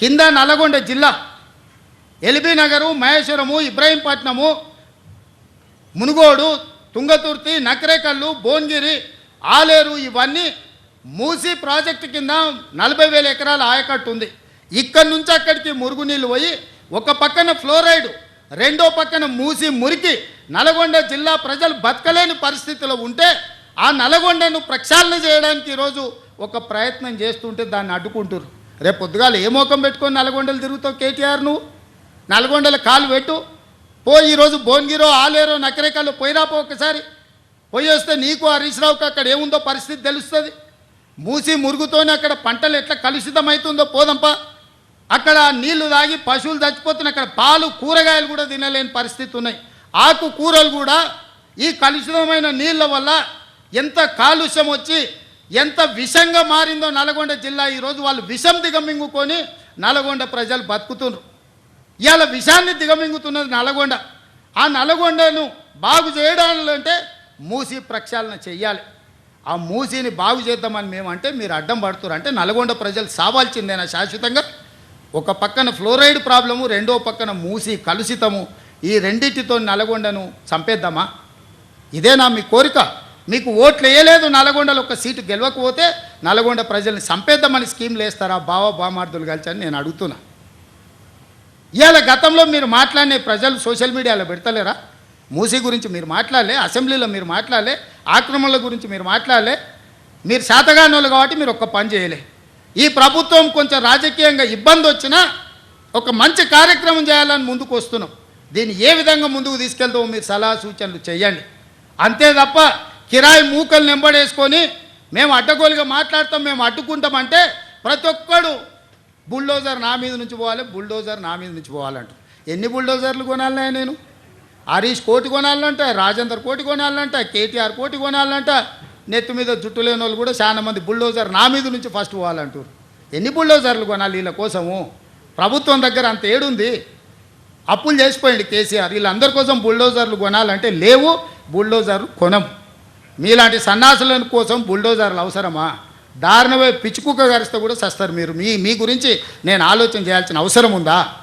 కింద నల్లగొండ జిల్లా ఎల్బీ నగరు మహేశ్వరము ఇబ్రాహీంపట్నము మునుగోడు తుంగతుర్తి నకరేకల్లు భువనగిరి ఆలేరు ఇవన్నీ మూసి ప్రాజెక్టు కింద నలభై వేల ఎకరాల ఆయకట్టు ఉంది ఇక్కడి నుంచి అక్కడికి మురుగునీళ్ళు పోయి ఒక పక్కన ఫ్లోరైడ్ రెండో పక్కన మూసి మురికి నల్గొండ జిల్లా ప్రజలు బతకలేని పరిస్థితిలో ఉంటే ఆ నల్గొండను ప్రక్షాళన చేయడానికి ఈరోజు ఒక ప్రయత్నం చేస్తుంటే దాన్ని అడ్డుకుంటున్నారు రేపు పొద్దుగాలు ఏ మోకం పెట్టుకొని నల్గొండలు తిరుగుతావు కేటీఆర్ నువ్వు? నల్గొండల కాలు పెట్టు. పో ఈరోజు భువనగిరో ఆలేరో నకరేకల్లో పోయిరాపో ఒకసారి. పోయి వస్తే నీకు హరీష్ రావుకి అక్కడ ఏముందో పరిస్థితి తెలుస్తుంది. మూసి మురుగుతోనే అక్కడ పంటలు ఎట్లా కలుషితమవుతుందో పోదంపా. అక్కడ నీళ్ళు తాగి పశువులు చచ్చిపోతున్నాయి అక్కడ పాలు కూరగాయలు కూడా తినలేని పరిస్థితి ఉన్నాయి. ఆకు కూరలు కూడా ఈ కలుషితమైన నీళ్ళ వల్ల ఎంత కాలుష్యం వచ్చి ఎంత విషంగా మారిందో నల్గొండ జిల్లా ఈరోజు వాళ్ళు విషం దిగమింగుకొని నల్గొండ ప్రజలు బతుకుతున్నారు. ఇవాళ విషాన్ని దిగమింగుతున్నది నల్గొండ. ఆ నల్గొండను బాగు చేయడాలంటే మూసి ప్రక్షాళన చెయ్యాలి. ఆ మూసిని బాగు చేద్దామని మేమంటే మీరు అడ్డం పడుతున్నారు. అంటే నల్గొండ ప్రజలు సావాల్సిందేనా శాశ్వతంగా? ఒక పక్కన ఫ్లోరైడ్ ప్రాబ్లము రెండో పక్కన మూసి కలుషితము. ఈ రెండింటితో నల్గొండను చంపేద్దామా? ఇదేనా మీ కోరిక? మీకు ఓట్లు వేయలేదు నల్గొండలో ఒక సీటు గెలవకపోతే నల్గొండ ప్రజల్ని సంపేద్దామని స్కీమ్లు వేస్తారా? బావ బామార్థులు కలిసి అని నేను అడుగుతున్నా. ఇవాళ గతంలో మీరు మాట్లాడిన ప్రజలు సోషల్ మీడియాలో పెడతలేరా? మూసీ గురించి మీరు మాట్లాడలే అసెంబ్లీలో మీరు మాట్లాడలే ఆక్రమణల గురించి మీరు మాట్లాడలే. మీరు శాతగానోళ్ళు కాబట్టి మీరు ఒక్క పని చేయలే. ఈ ప్రభుత్వం కొంచెం రాజకీయంగా ఇబ్బంది వచ్చినా ఒక మంచి కార్యక్రమం చేయాలని ముందుకు వస్తున్నాం. దీన్ని ఏ విధంగా ముందుకు తీసుకెళ్తామో మీరు సలహా సూచనలు చేయండి. అంతే తప్ప కిరాయి మూకలు నింబడేసుకొని మేము అడ్డగోలుగా మాట్లాడతాం మేము అడ్డుకుంటామంటే ప్రతి ఒక్కడు బుల్డోజర్ నా మీద నుంచి పోవాలి బుల్డోజర్ నా మీద నుంచి పోవాలంట. ఎన్ని బుల్డోజర్లు కొనాలన్నా నేను? హరీష్ కోటి కొనాలంట రాజేందర్ కోటి కొనాలంట కేటీఆర్ కోటి కొనాలంట. నెత్తి మీద జుట్టు లేని వాళ్ళు కూడా చాలా మంది బుల్డోజర్ నా మీద నుంచి ఫస్ట్ పోవాలంటారు. ఎన్ని బుల్డోజర్లు కొనాలి వీళ్ళ కోసము? ప్రభుత్వం దగ్గర అంత ఏడుంది. అప్పులు చేసిపోయింది కేసీఆర్. వీళ్ళందరి కోసం బుల్డోజర్లు కొనాలంటే లేవు బుల్డోజర్లు కొనం మీలాంటి సన్నాసుల కోసం బుల్డోజర్లు అవసరమా? దారుణమే పిచ్చుకుక్క గరిస్తే కూడా సస్తారు మీరు. మీ మీ గురించి నేను ఆలోచన చేయాల్సిన అవసరం ఉందా?